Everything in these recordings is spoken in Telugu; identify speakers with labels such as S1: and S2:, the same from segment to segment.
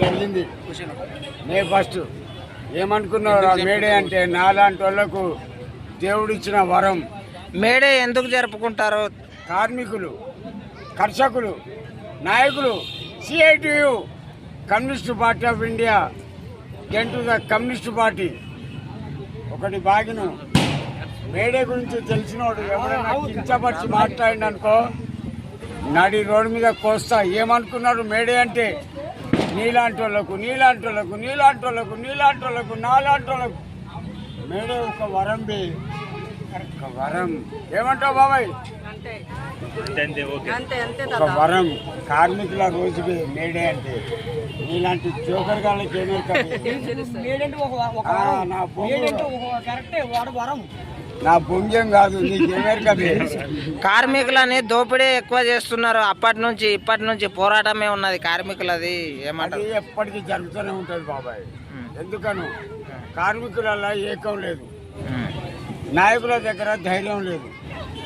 S1: జరిగింది మే ఫస్ట్ ఏమనుకున్నారు మేడే అంటే నాలాంటి వాళ్ళకు దేవుడిచ్చిన వరం.
S2: మేడే ఎందుకు జరుపుకుంటారు?
S1: కార్మికులు కర్షకులు నాయకులు CITU communist party of India to the communist party. ఒకటి బాగిను మేడే గురించి తెలిసినోడు ఎవరైనా కించపరిచి మాట్లాడిండు అనుకో నడి రోడ్డు మీద కోస్తా. ఏమనుకున్నారు మేడే అంటే? నీలాంటి వాళ్ళకు నీలాంటి వాళ్ళకు నీలాంటి వాళ్ళకు నీలాంటి వాళ్ళకు నాలాంటి వాళ్ళకు మేడే ఒక వరం బి. ఒక వరం. ఏమంటావు బాబాయ్? ఒక వరం. కార్మికుల రోజుకి మేడే అంటే. నీలాంటి జోకర్ గాళ్ళకి
S3: మేడంటే ఒక ఒక
S1: ఆ,
S3: వరం.
S1: నా బొంగు.
S3: మేడంటే ఒక కరెక్టే వాడు వరం.
S1: నా భుంగ్యం కాదు
S2: కార్మికులని దోపిడీ ఎక్కువ చేస్తున్నారు. అప్పటి నుంచి ఇప్పటి నుంచి పోరాటమే ఉన్నది కార్మికులది
S1: అది
S2: ఏమంటారు
S1: ఎప్పటికీ జరుగుతూనే ఉంటుంది బాబాయ్. ఎందుకను? కార్మికులలో ఏకం లేదు. నాయకుల దగ్గర ధైర్యం లేదు.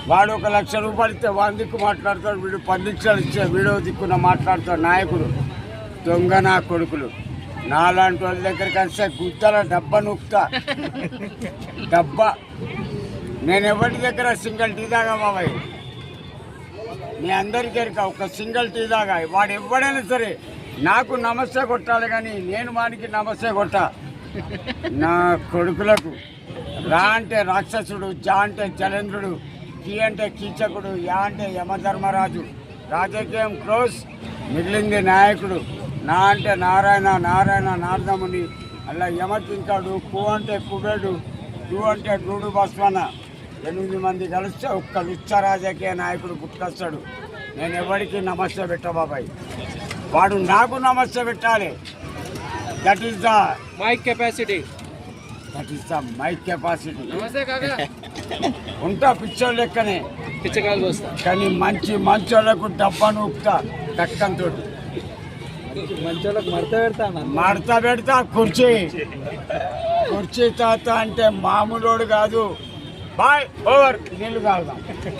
S1: వాడు ఒక లక్ష రూపాయలు ఇస్తే వాడి దిక్కు మాట్లాడతాడు వీడు పది లక్షలు ఇస్తే వీడో దిక్కున మాట్లాడతాడు నాయకుడు. దొంగ నా కొడుకులు. నాలాంటి వాళ్ళ దగ్గరికి వస్తే గుద్దల డబ్బా నూపుతా డబ్బా. నేను ఎవరి దగ్గర సింగిల్ టీ తాగా బాబాయ్? మీ అందరికీ ఎరుక ఒక సింగిల్ టీ తాగా. వాడు ఎవడైనా సరే నాకు నమస్తే కొట్టాలి కానీ నేను వానికి నమస్తే కొట్టా. నా కొడుకులకు. రా అంటే రాక్షసుడు జా అంటే జలేంద్రుడు కీ అంటే కీచకుడు యా అంటే యమధర్మరాజు. రాజకీయం క్లోజ్ మిగిలింది నాయకుడు. నా అంటే నారాయణ నారాయణ నారదముని. అలా యమకింకాడు కు అంటే కుబేడు డు అంటే డూడు బస్వన. ఎనిమిది మంది కలిస్తే ఒక్క లుచ్చ రాజకీయ నాయకుడు పుట్టుకొస్తాడు నేను ఎవరికి నమస్తే పెట్ట బాబాయ్? వాడు నాకు నమస్తే పెట్టాలి. That is the
S3: mike capacity
S1: that is the my capacity ఉంటా పిచ్చోళ్ళ లెక్కనే.
S3: పిచ్చకాయలు వస్తా.
S1: కానీ మంచి మంచోళ్ళకు డబ్బాను ఉప్తా దక్కంతో
S3: మంచోళ్ళకి మడత పెడతా
S1: మడత పెడతా కుర్చీ. కుర్చీ తాత అంటే మామూలోడు కాదు. Bye. Over.